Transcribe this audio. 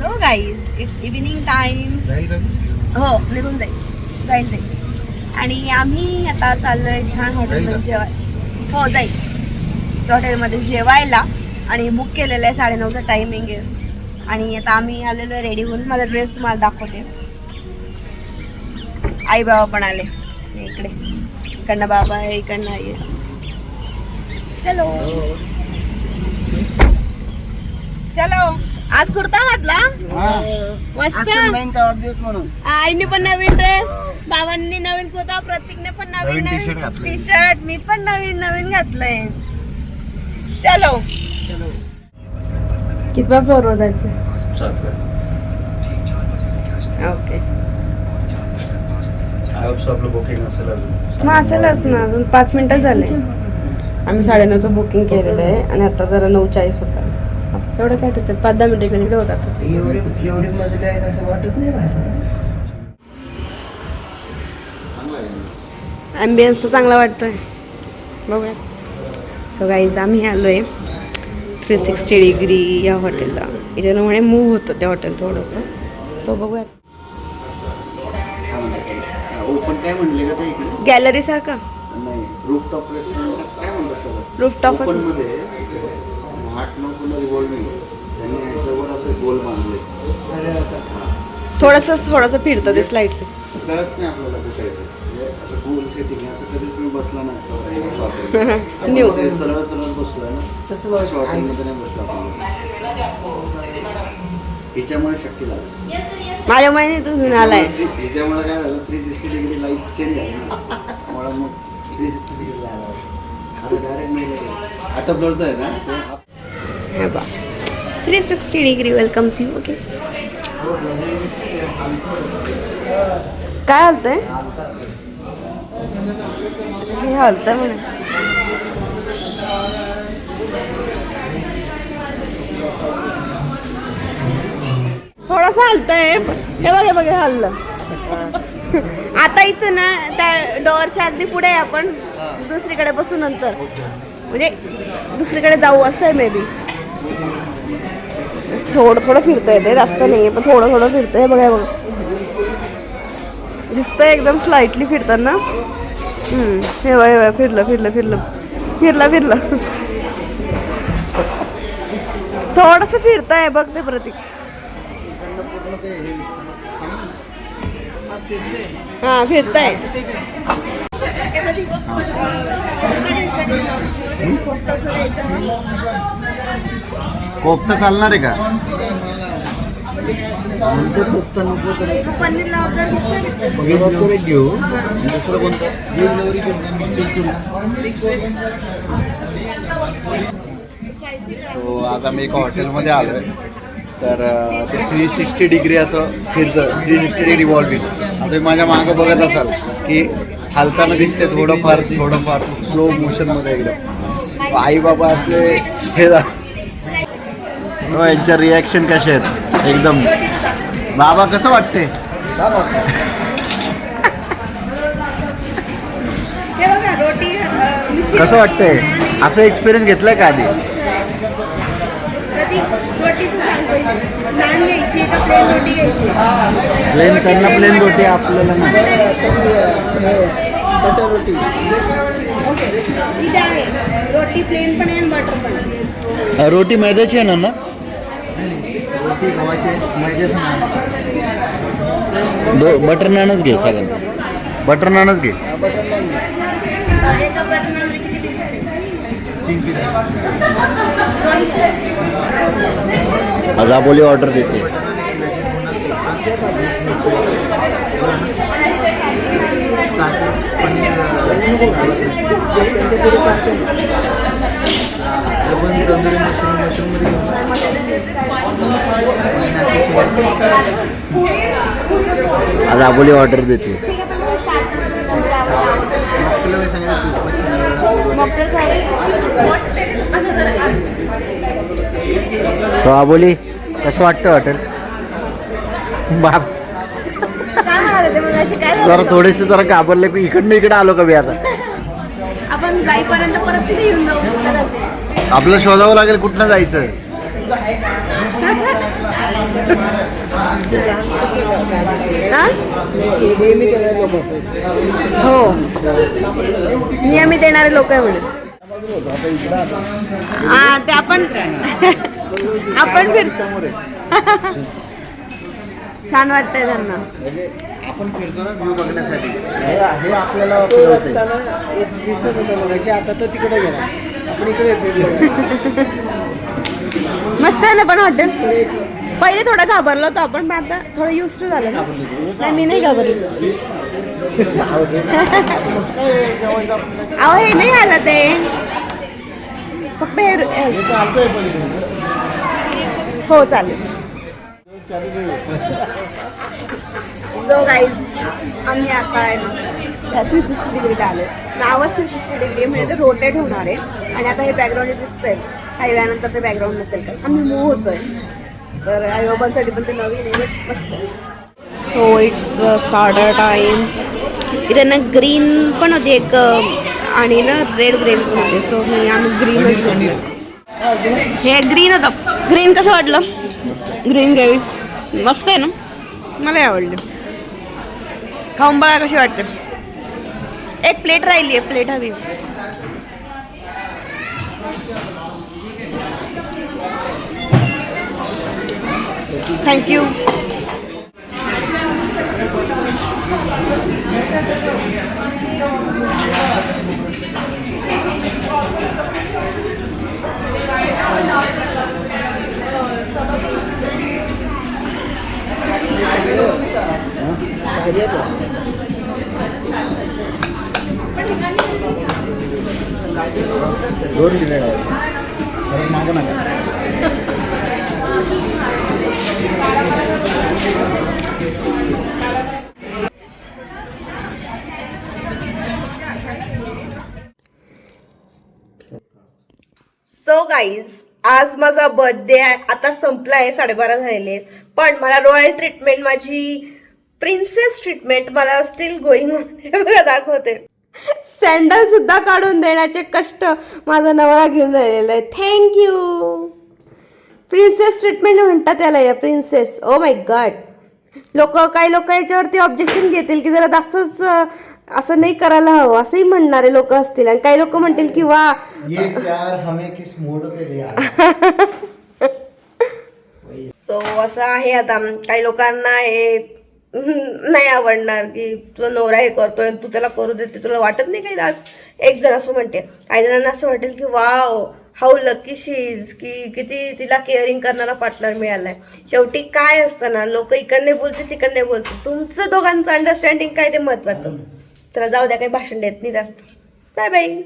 So guys it's evening time हो निघून जाईल. जाईल जाईल. आणि आम्ही आता चाललोय छान हॉटेलमध्ये जेवाय हो जाईल. हॉटेलमध्ये जेवायला आणि बुक केलेलं आहे साडेनऊचा टायमिंग आहे. आणि आता आम्ही आलेलो आहे रेडी होऊन. माझा ड्रेस तुम्हाला दाखवते. आई बाबा पण आले. इकडे. इकडनं बाबा आहे इकडनं आई आहे. चलो चलो आज कुर्ता घातला? मस्त. म्हणून. आईने पण नवीन ड्रेस बाबांनी नवीन कुर्ता प्रतीकने पण नवीन नवीन. टी शर्ट मी पण नवीन नवीन घातलंय. चलो. कितवा फ्लोर जायचं? ओके बुकिंग मग असेलच ना अजून पाच मिनिटं झाले. आम्ही साडेनऊचं बुकिंग केलेलं आहे. आणि आता जरा नऊ चाळीस होता एवढं काय त्याच्यात? पाच दहा मिनिटं इकडे तिकडे होतातच एवढी एवढी मजली आहेत असं वाटत नाही बाहेर? ॲम्बियन्स तर चांगला वाटतोय. बघूया. सो गाईज आम्ही आलो आहे थ्री सिक्स्टी डिग्री या हॉटेलला इथे ना म्हणे मूव होतं ते हॉटेल थोडंसं. सो बघूया. ओपन काय म्हणले का ते इकडे? गॅलरी सारखं. नाही आठ नऊ पुन्हा रिव्हॉल्विंग त्यांनी ह्याच्यावर असं गोल बांधले. थोडंसं थोडंसं फिरतं ते स्लाईडली कळत नाही आपल्याला कुठे. म्हणजे असं गोल सेटिंग असं कधी तुम्ही बसला नाही सरळ सरळ बसलोय ना. तसं नाही बसलो आपण. हिच्यामुळे शक्य झालं. माझ्या महिन्यातून घेऊन आलाय. हिच्यामुळे काय झालं? Three sixty degree life change झाली त्यामुळे मग थ्री सिक्स्टी डिग्री आला. आता डायरेक्ट नाही आता फ्लोअरचं आहे ना? हे बा three sixty degree welcomes you okay काय हलतंय? हे हलतंय म्हणे. थोडंसं हलतंय हे बघ बघ हल्लं. आता इथं ना त्या डोअरच्या अगदी पुढे आपण. दुसरीकडे बसू नंतर. म्हणजे दुसरीकडे जाऊ असं आहे मे बी थोडं थोडं फिरतंय ते जास्त नाही पण थोडं थोडं फिरतंय बघा बघ. बघा दिसतंय एकदम स्लाइटली फिरताना. हे वय वय फिरलं फिरलं फिरलं. फिरलं फिरलं. थोडस फिरताय बघ ते प्रतीक. हा फिरताय. कोफ्ता चालणार आहे का? पनीर लावतात घेऊ. दुसरं कोणतं? हो आज आम्ही एका हॉटेलमध्ये आलो आहे तर ते थ्री सिक्स्टी डिग्री असं फिरतं. थ्री सिक्स्टी डिग्री वॉल्विंग आता माझ्या मागं बघत असाल की हालताना दिसते थोडंफार थोडंफार स्लो मोशनमध्ये एकदम. आई बाबा असले हे जा- हो यांच्या रिॲक्शन कसे आहेत? एकदम. बाबा कसं वाटते हे बघा रोटी अं, मिसळी कसं वाटतंय? रोटी, असं एक्सपिरियन्स घेतलाय का आधी? प्रतीक रोटीचं सांग पहिले. नान घ्यायची का प्लेन रोटी घ्यायची? प्लेन त्यांना प्लेन रोटी आपल्याला नाही. बटर रोटी. इथे आहे. रोटी प्लेन पण आहे आणि बटर पण आहे. रोटी मैद्याची आहे ना ना रोटी गव्हाचे मैद्याचं नान. दो बटर नानच घे सगळ्यांना बटर नानच घे. आज आबोली ऑर्डर देते. तंदुरी मशरूम मशरूममध्ये आज आबोली ऑर्डर देते? सो आबोली कसं वाटतं हॉटेल बाप जरा? थोडेसे जरा घाबरले की इकडनं इकडे आलो का मी आता आपण जाईपर्यंत परत तिथे येऊन जाऊ आपलं शोधावं लागेल कुठनं जायचं हो? नियमित येणारे लोक आहे म्हणून. हा ते आपण आपण फिरतो छान वाटतंय त्यांना. आपण फिरतो ना व्ह्यू बघण्यासाठी हे आपल्याला एक दिसत बघायचे आता तिकडे गेला आपण इकडे मस्त आहे ना पण हॉटेल पहिले थोडं घाबरलो होतो आपण पण आता थोडं युज टू झालं ना. नाही मी नाही घाबरली. अहो हे नाही आलं ते फक्त हे हो. चालेल. जो गाईज आम्ही आता आहे ना थ्री सिक्स्टी डिग्रीला आलो नावच थ्री सिक्स्टी डिग्री म्हणजे ते रोटेट होणार आहे. आणि आता हे बॅकग्राऊंड दिसतंय. काही वेळानंतर ते बॅकग्राऊंड नसेल तर. आम्ही मूव होतोय. तर आईबाबांसाठी पण ते नवीन आहे मस्त सो इट्स स्टार्टर टाईम इथे ना ग्रीन पण होती एक आणि ना रेड ग्रेव्ही पण होते. सो मी आम्ही ग्रीनच हे ग्रीन होतं. ग्रीन कसं वाटलं? ग्रीन ग्रेव्ही मस्त आहे ना? मला आवडली. खाऊन बघा कशी वाटते. एक प्लेट राहिली आहे प्लेट हवी. थँक्यू भारी आहे तो. दोन दिले परत मागू नका सो गाईज आज माझा बर्थडे आहे. आता संपला आहे साडेबारा झालेले आहेत. पण मला रॉयल ट्रीटमेंट माझी प्रिन्सेस ट्रीटमेंट मला स्टील गोईंग दाखवते. सँडल सुद्धा काढून देण्याचे कष्ट माझा नवरा घेऊन राहिलेला आहे. थँक्यू प्रिन्सेस ट्रीटमेंट म्हणतात त्याला या प्रिन्सेस ओ माय गॉड लोक काही लोक याच्यावरती ऑब्जेक्शन घेतील की जरा जास्तच असं नाही करायला हवं असंही म्हणणारे लोक असतील. आणि काही लोक म्हणतील की वा. ये प्यार हमें किस मोड पे ले आया? सो असं आहे आता. काही लोकांना हे नाही आवडणार की तुझा नवरा हे करतोय तू त्याला करू देते तुला वाटत नाही काही लाज एक जण असं म्हणते. काही जणांना असं वाटेल की wow how lucky she is की किती तिला केअरिंग करणारा पार्टनर मिळालाय. शेवटी काय असतं ना लोक इकडने बोलतील तिकडने बोलतील. तुमचं दोघांचं अंडरस्टँडिंग काय ते महत्वाचं? त्याला जाऊ द्या काही भाषण देत नाही जास्त. Bye bye.